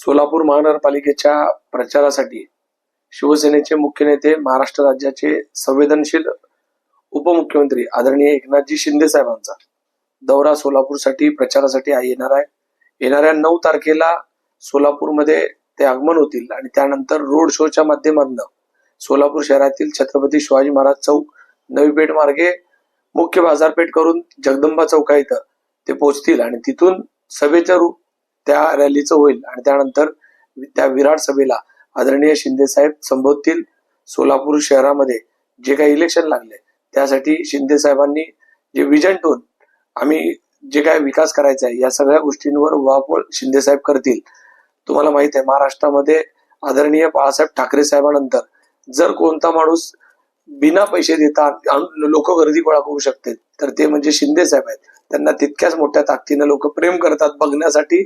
सोलापूर महानगरपालिकेच्या प्रचारासाठी शिवसेनेचे मुख्य नेते महाराष्ट्र राज्याचे संवेदनशील उपमुख्यमंत्री आदरणीय एकनाथजी शिंदे साहेबांचा दौरा सोलापूरसाठी प्रचारासाठी येणार आहे. येणाऱ्या नऊ तारखेला सोलापूरमध्ये ते आगमन होतील आणि त्यानंतर रोड शोच्या माध्यमातून सोलापूर शहरातील छत्रपती शिवाजी महाराज चौक नवी पेठ मार्गे मुख्य बाजारपेठ करून जगदंबा चौका इथं ते पोहोचतील आणि तिथून सभेच्या रूप त्या रॅलीचं होईल. आणि त्यानंतर त्या विराट सभेला आदरणीय शिंदे साहेब संबोधतील सोलापूर शहरामध्ये जे काही इलेक्शन लागले त्यासाठी शिंदे साहेबांनी जे विजन ठेवून आम्ही जे काय विकास करायचा आहे या सगळ्या गोष्टींवर वापर शिंदे साहेब करतील. तुम्हाला माहीत आहे महाराष्ट्रामध्ये आदरणीय बाळासाहेब ठाकरे साहेबांनंतर जर कोणता माणूस बिना पैसे देता लोक गर्दी गोळा करू शकते तर ते म्हणजे शिंदे साहेब आहेत. त्यांना तितक्याच मोठ्या ताकदीनं लोक प्रेम करतात बघण्यासाठी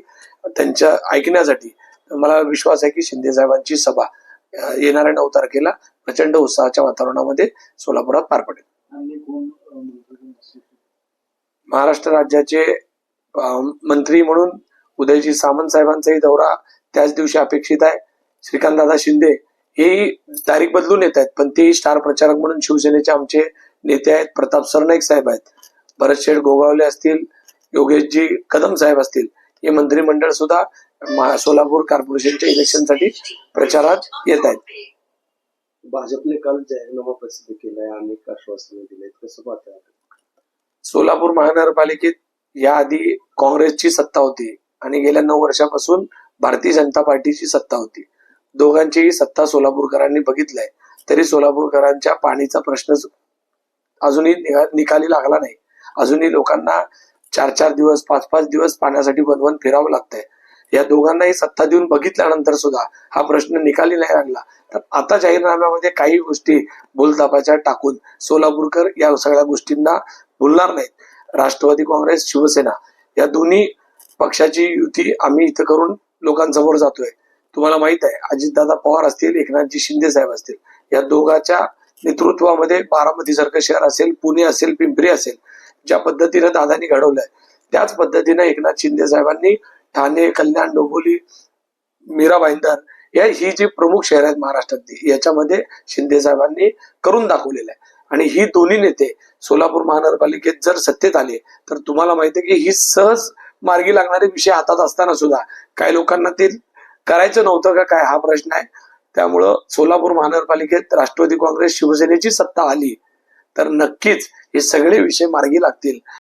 त्यांच्या ऐकण्यासाठी. मला विश्वास आहे की शिंदे साहेबांची सभा येणाऱ्या नऊ तारखेला प्रचंड उत्साहाच्या वातावरणामध्ये सोलापुरात पार पडेल? महाराष्ट्र राज्याचे मंत्री म्हणून उदयजी सामंत साहेबांचाही दौरा त्याच दिवशी अपेक्षित आहे. श्रीकांतदादा शिंदे हेही तारीख बदलून येत आहेत पण तेही स्टार प्रचारक म्हणून शिवसेनेचे आमचे नेते आहेत. प्रताप सरनाईक साहेब आहेत. भरत शेठ गोगावले असतील योगेशजी कदम साहेब असतील हे मंत्रिमंडळ सुद्धा सोलापूर कॉर्पोरेशनच्या इलेक्शनसाठी प्रचारात येत आहेत भाजपने काल जाहीरनामा प्रसिद्ध केलाय अनेक आश्वासने दिलेत. कसं सोलापूर महानगरपालिकेत याआधी काँग्रेसची सत्ता होती आणि गेल्या नऊ वर्षापासून भारतीय जनता पार्टीची सत्ता होती. दोघांचीही सत्ता सोलापूरकरांनी बघितलंय. तरी सोलापूरकरांच्या पाणीचा प्रश्न अजूनही निकाली लागला नाही. अजूनही लोकांना चार चार दिवस पाच पाच दिवस पाण्यासाठी बनवून फिरावं लागतंय. या दोघांनाही सत्ता देऊन बघितल्यानंतर सुद्धा हा प्रश्न निकाली नाही लागला. तर आता जाहीरनाम्यामध्ये काही गोष्टी भूलतापाच्या टाकून सोलापूरकर या सगळ्या गोष्टींना भुलणार नाहीत. राष्ट्रवादी काँग्रेस शिवसेना या दोन्ही पक्षाची युती आम्ही इथं करून लोकांसमोर जातोय. तुम्हाला माहीत आहे अजितदादा पवार असतील एकनाथजी शिंदे साहेब असतील या दोघांच्या नेतृत्वामध्ये बारामती सारखं शहर असेल पुणे असेल पिंपरी असेल ज्या पद्धतीनं दादानी घडवलंय त्याच पद्धतीनं एकनाथ शिंदे साहेबांनी ठाणे कल्याण डोंबोली मीरा भाईंदर या ही जी प्रमुख शहर आहेत महाराष्ट्रातली याच्यामध्ये शिंदे साहेबांनी करून दाखवलेलं आहे. आणि ही दोन्ही नेते सोलापूर महानगरपालिकेत जर सत्तेत आले तर तुम्हाला माहिती आहे की ही सहज मार्गी लागणारे विषय हातात असताना सुद्धा काही लोकांना ते करायचं नव्हतं का काय हा प्रश्न आहे. त्यामुळं सोलापूर महानगरपालिकेत राष्ट्रवादी काँग्रेस शिवसेनेची सत्ता आली तर नक्कीच हे सगळे विषय मार्गी लागतील.